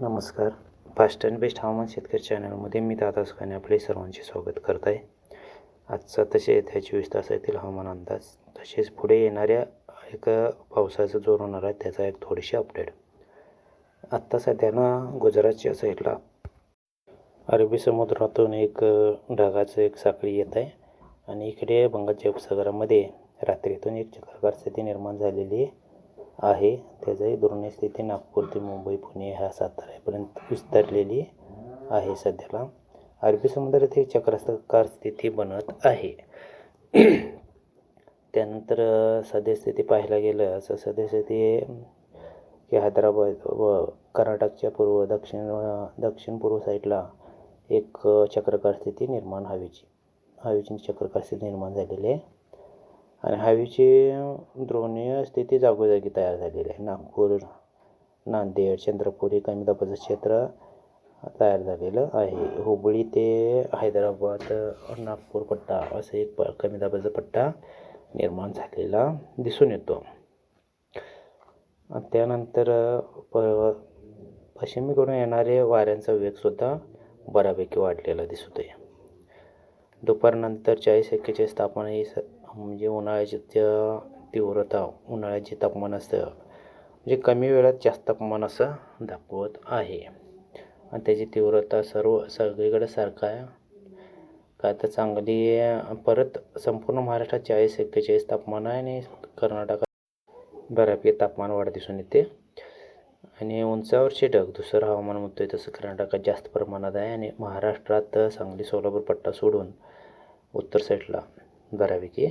नमस्कार. Fast and best हवामान शेतकरी चॅनलमध्ये मी दादा सुखाने आपले सर्वांचे स्वागत करत आहे आजचा तसे येत्या चोवीस तासातील हवामान अंदाज तसेच पुढे येणाऱ्या एक पावसाचा जोर होणार आहे त्याचा एक थोडीशी अपडेट आत्ता सध्यानं गुजरातच्या साईडला अरबी समुद्रातून एक ढगाचं एक साखळी येत आहे. आणि इकडे बंगालच्या उपसागरामध्ये रात्रीतून एक चक्रकार स्थिती निर्माण झालेली आहे. आहे. त्याचाही दुर्णय स्थिती नागपूर ते मुंबई पुणे ह्या साताऱ्यापर्यंत विस्तारलेली आहे सध्याला. अरबी समुद्रात ही चक्राकार स्थिती बनत आहे. त्यानंतर सद्यस्थिती पाहायला गेलं असं सद्यस्थिती की हैदराबाद व कर्नाटकच्या पूर्व दक्षिण दक्षिण पूर्व साईडला एक चक्रकार स्थिती निर्माण हवेची हवेची चक्रकार स्थिती निर्माण झालेली आहे. आणि हवेची द्रोणीय स्थिती जागोजागी तयार झालेली आहे. नागपूर नांदेड चंद्रपूर हे कमी दाबाचं क्षेत्र तयार झालेलं आहे. हुबळी ते हैदराबाद नागपूर पट्टा असं एक प कमी दाबाचा पट्टा निर्माण झालेला दिसून येतो. त्यानंतर प पश्चिमेकडून येणारे वाऱ्यांचा वेगसुद्धा बऱ्यापैकी वाढलेला दिसतो आहे दुपारनंतर चाळीस एक्केचाळीस तापमान ही स हो, म्हणजे उन्हाळ्याची त्या तीव्रता उन्हाळ्याचे तापमान असतं. म्हणजे कमी वेळात जास्त तापमान असं दाखवत आहे. आणि त्याची तीव्रता सर्व सगळीकडे सारखं आहे. का तर चांगली परत संपूर्ण महाराष्ट्रात चाळीस एक्केचाळीस तापमान आहे आणि कर्नाटकात बऱ्यापैकी तापमान वाढ दिसून येते. आणि उंचावरचे ढग दुसरं हवामान म्हणतोय तसं कर्नाटकात जास्त प्रमाणात आहे. आणि महाराष्ट्रात सांगली सोलापूर पट्टा सोडून उत्तर साईडला बऱ्यापैकी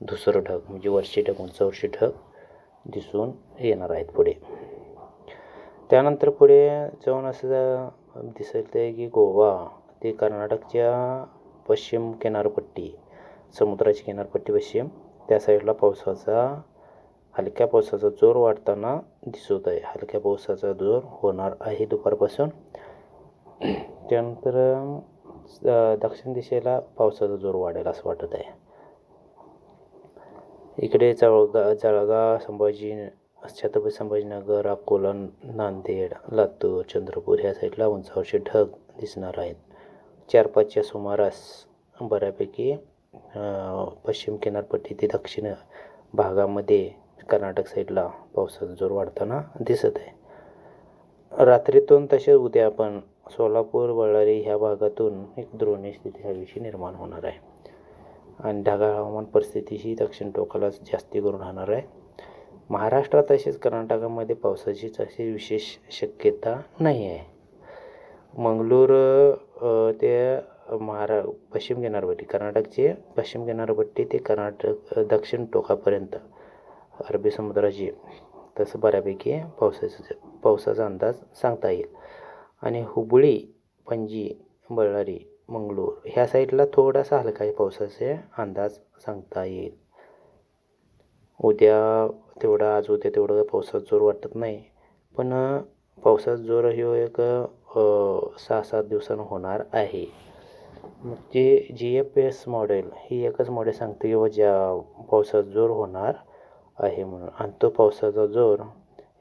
दुसरं ढग म्हणजे वर्षी ढग उंचावरचे ढग दिसून येणार आहेत पुढे. त्यानंतर पुढे जाऊन असं दिसेल ते की गोवा ते कर्नाटकच्या पश्चिम किनारपट्टी समुद्राची किनारपट्टी पश्चिम त्या साईडला पावसाचा हलक्या पावसाचा जोर वाढताना दिसत आहे. हलक्या पावसाचा जोर होणार आहे दुपारपासून. त्यानंतर दक्षिण दिशेला पावसाचा जोर वाढेल असं वाटत आहे. इकडे जळगा जळगाव संभाजी छत्रपती संभाजीनगर अकोला नांदेड लातूर चंद्रपूर ह्या साईडला उंचावरचे ढग दिसणार आहेत. चार पाचच्या सुमारास बऱ्यापैकी पश्चिम किनारपट्टी ते दक्षिण भागामध्ये कर्नाटक साईडला पावसाचा जोर वाढताना दिसत आहे. रात्रीतून तसेच उद्या आपण सोलापूर बಳ್ಳारी ह्या भागातून एक द्रोणी स्थिती हवीची निर्माण होणार आहे. आणि ढगाळ हवामान परिस्थिती ही दक्षिण टोकाला जास्ती करून राहणार आहे. महाराष्ट्रात तसेच कर्नाटकामध्ये पावसाचीच अशी विशेष शक्यता नाही आहे. मंगळूर ते महारा पश्चिम किनारपट्टी कर्नाटकचे पश्चिम किनारपट्टी ते कर्नाटक दक्षिण टोकापर्यंत अरबी समुद्राची तसं बऱ्यापैकी पावसाचं पावसाचा अंदाज सांगता येईल. आणि हुबळी पणजी बळ्ळारी मंगळूर. ह्या साईडला थोडासा हलका पावसाचे अंदाज सांगता येईल. उद्या तेवढा आज उद्या तेवढं पावसाचा जोर वाटत नाही. पण पावसाचा जोर ह्यो एक सहा सात दिवसानं होणार आहे. मग जे जी एफ एस मॉडेल ही एकच मॉडेल सांगते की ज्या पावसाचा जोर होणार आहे म्हणून. आणि तो पावसाचा जोर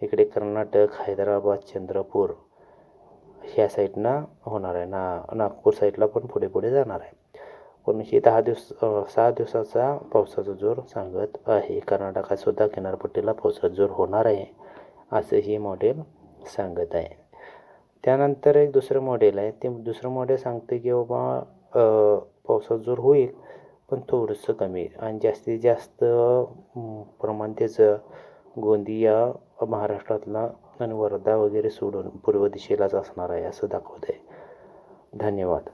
इकडे कर्नाटक हैदराबाद चंद्रपूर ह्या साईडनं होणार आहे. ना नागपूर साईडला पण पुढे पुढे जाणार आहे. पण दहा दिवस सहा दिवसाचा पावसाचा जोर सांगत आहे. कर्नाटकातसुद्धा किनारपट्टीला पावसाचा जोर होणार आहे असं ही मॉडेल सांगत आहे. त्यानंतर एक दुसरं मॉडेल आहे. ते दुसरं मॉडेल सांगते की बाबा पावसाचा जोर होईल पण थोडंसं कमी. आणि जास्तीत जास्त प्रमाण त्याचं गोंदिया महाराष्ट्रातला आणि वर्धा वगैरे सोडून पूर्व दिशेलाच असणार आहे असं दाखवत आहे धन्यवाद.